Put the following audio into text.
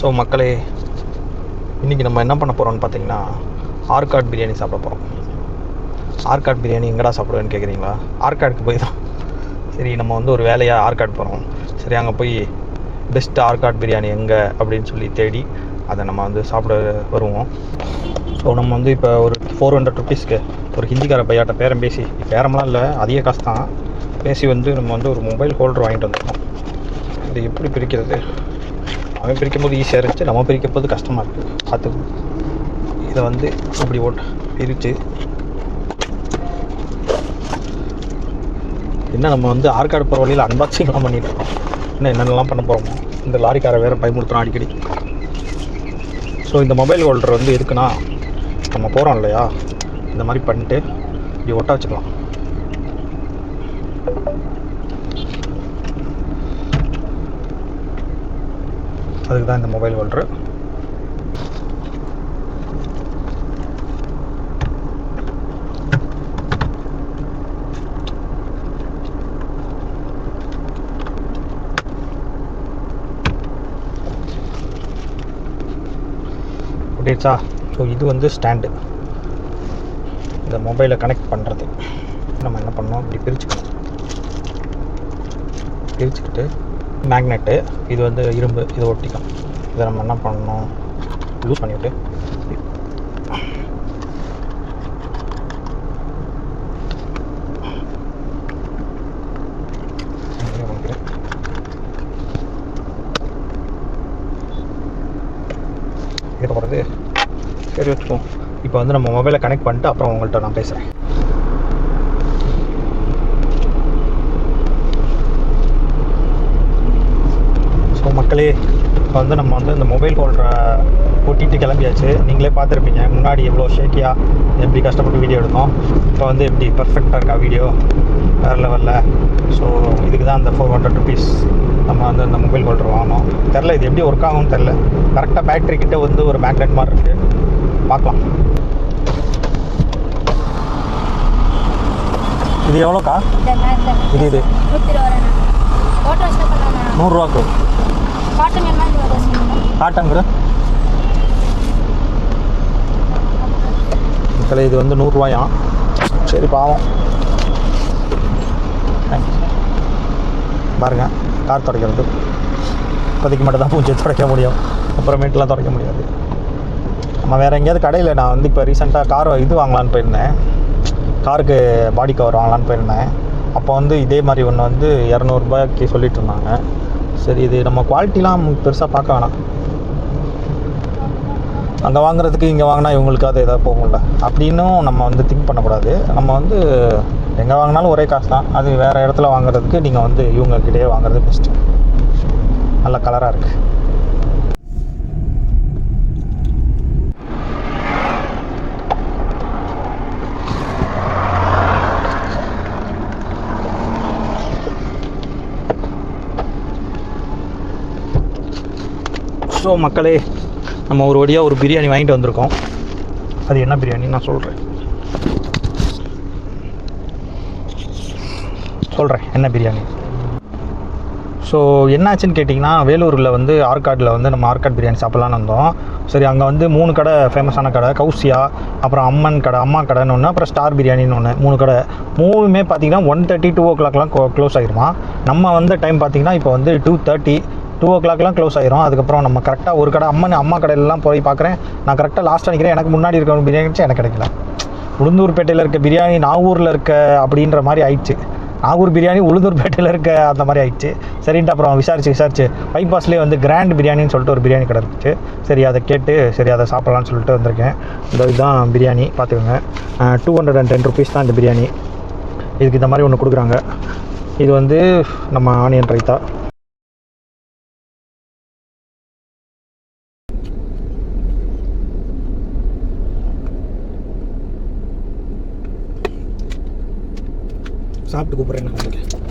So மக்களே இன்றைக்கி நம்ம என்ன பண்ண போகிறோம்னு பார்த்தீங்கன்னா ஆர்காட் பிரியாணி சாப்பிட போகிறோம் ஆர்காட் பிரியாணி எங்கடா சாப்பிடுவேன்னு கேட்குறீங்களா ஆர்காடுக்கு போய் தான். சரி நம்ம வந்து ஒரு வேலையாக ஆர்காட் போகிறோம் சரி அங்கே போய் பெஸ்ட் ஆர்காட் பிரியாணி எங்கே அப்படின்னு சொல்லி தேடி அதை நம்ம வந்து சாப்பிட வருவோம். ஸோ நம்ம வந்து இப்போ ஒரு ஃபோர் ஹண்ட்ரட் ருபீஸ்க்கு ஒரு ஹிந்திக்கார பையாட்ட பேரம் பேசி பேரம்லாம் இல்லை அதிக காசு தான். பேசி வந்து நம்ம வந்து ஒரு மொபைல் ஹோல்டர் வாங்கிட்டு வந்திருக்கோம். இது எப்படி பிரிக்கிறது? அவன் பிரிக்கும் போது ஈஸியாக இருந்துச்சு. நம்ம பிரிக்கும் போது கஷ்டமாக இருக்குது பார்த்து இதை வந்து இப்படி ஓட்ட பிரித்து என்ன நம்ம வந்து ஆற்காடு போகிற வழியில் அன்பாக்சிங்லாம் பண்ணிட்டு இருக்கோம். இன்னும் என்னென்னலாம் பண்ண போகிறோமோ இந்த லாரிக்காரை வேறு பயமுறுத்துறோம் அடிக்கடி. ஸோ இந்த மொபைல் ஹோல்டர் வந்து எதுக்குன்னா நம்ம போகிறோம் இல்லையா? இந்த மாதிரி பண்ணிட்டு இப்படி ஒட்ட வச்சுக்கலாம். அதுக்கு தான் இந்த மொபைல் ஹோல்டரு ஒட்டிடுச்சா ஸோ இது வந்து ஸ்டாண்டு இந்த மொபைலை கனெக்ட் பண்ணுறது நம்ம என்ன பண்ணோம் இப்படி பிரிச்சுக்கணும். பிரிச்சுக்கிட்டு மேக்னெட்டு இது வந்து இரும்பு இதை ஒட்டிக்கும். இதை நம்ம என்ன பண்ணணும்? லூஸ் பண்ணிவிட்டு இது போகிறது சரி வச்சுக்கோம் இப்போ வந்து நம்ம மொபைலை கனெக்ட் பண்ணிட்டு அப்புறம் உங்கள்கிட்ட நான் பேசுகிறேன் ஸோ மக்களே இப்போ வந்து நம்ம வந்து இந்த மொபைல் ஹோல்டரை ஓட்டிட்டு கிளம்பியாச்சு. நீங்களே பார்த்துருப்பீங்க முன்னாடி எவ்வளோ ஷேக்கியாக எப்படி கஷ்டப்பட்டு வீடியோ எடுத்தோம். இப்போ வந்து எப்படி பர்ஃபெக்டாக இருக்கா வீடியோ வேறு லெவலில் ஸோ இதுக்கு தான் அந்த ஃபோர் ஹண்ட்ரட் ருபீஸ் நம்ம வந்து அந்த மொபைல் ஹோல்டர் வாங்கினோம். தெரில இது எப்படி ஒர்க் ஆகும்னு தெரில கரெக்டாக பேட்டரி கிட்ட வந்து ஒரு மேக்னெட் மாதிரி இருக்குது பார்க்கலாம். இது எவ்வளோக்கா? இந்த இது? இது நூறுரூவாக்கு காட்டன் கூட. மக்களே இது வந்து நூறுரூவாயா சரி பாவம். பாருங்கள் கார் துடைக்கிறது. இப்போதைக்கு மட்டும் தான் பூச்சி துடைக்க முடியும். அப்புறமேட்டுலாம் துடைக்க முடியாது. நம்ம வேறு எங்கேயாவது கடையில் நான் வந்து இப்போ ரீசெண்டாக கார் இது வாங்கலான்னு போயிருந்தேன். காருக்கு பாடி கவர் வாங்கலான்னு போயிருந்தேன். அப்போ வந்து இதே மாதிரி ஒன்று வந்து இரநூறுபாய்க்கு சொல்லிட்டு இருந்தாங்க. சரி இது நம்ம குவாலிட்டிலாம் பெருசாக பார்க்க வேணாம். அங்கே வாங்குறதுக்கு இங்கே வாங்கினா இவங்களுக்கு அது எதாவது போகும்ல. அப்படின்னும் நம்ம வந்து திங்க் பண்ணக்கூடாது. நம்ம வந்து எங்கே வாங்கினாலும் ஒரே காசு தான். அது வேறு இடத்துல வாங்குறதுக்கு நீங்கள் வந்து இவங்கக்கிட்டே வாங்குறது பெஸ்ட்டு நல்ல கலராக இருக்குது ஸோ மக்களே நம்ம ஒரு வழியாக ஒரு பிரியாணி வாங்கிட்டு வந்திருக்கோம். அது என்ன பிரியாணி நான் சொல்கிறேன் சொல்கிறேன் என்ன பிரியாணி? ஸோ என்னாச்சுன்னு கேட்டிங்கன்னா வேலூரில் வந்து ஆற்காட்டில் வந்து நம்ம ஆற்காட் பிரியாணி சாப்பிட்லான்னு வந்தோம். சரி அங்கே வந்து மூணு கடை ஃபேமஸான கடை கௌசியா அப்புறம் அம்மன் கடை அம்மா கடைன்னு ஒன்று அப்புறம் ஸ்டார் பிரியாணின்னு ஒன்று மூணு கடை. மூணுமே பார்த்தீங்கன்னா ஒன் தேர்ட்டி டூ ஓ கிளாக்லாம் க்ளோஸ் ஆகிருமா நம்ம வந்த டைம் பார்த்தீங்கன்னா இப்போ வந்து டூ தேர்ட்டி டூ ஓ கிளாக்லாம் க்ளோஸ் ஆயிரும். அதுக்கப்புறம் நம்ம கரெக்டாக ஒரு கடை அம்மன் அம்மா கடையிலலாம் போய் பார்க்குறேன். நான் கரெக்டாக லாஸ்ட்டாக நிற்கிறேன் எனக்கு முன்னாடி இருக்க பிரியாணி எனக்கு கிடைக்கல. உளுந்தூர்பேட்டையில் இருக்க பிரியாணி நாகூரில் இருக்க அப்படின்ற மாதிரி ஆயிடுச்சு. நாகூர் பிரியாணி உளுந்தூர்பேட்டையில் இருக்க அந்த மாதிரி ஆயிடுச்சு. சரின்ட்டு அப்புறம் விசாரிச்சு விசாரிச்சு பைபாஸ்லேயே வந்து கிராண்ட் பிரியாணின்னு சொல்லிட்டு ஒரு பிரியாணி கடை இருந்துச்சு. சரி அதை கேட்டு சரி அதை சாப்பிட்லான்னு சொல்லிட்டு வந்திருக்கேன். இந்த இதுதான் பிரியாணி பார்த்துக்கோங்க. Two hundred and ten rupees தான் இந்த பிரியாணி. இதுக்கு இந்த மாதிரி ஒன்று கொடுக்குறாங்க. இது வந்து நம்ம ஆனியன் ரைத்தா சாப்பிட்டு கூப்பிட்றேன் நான். உங்களுக்கு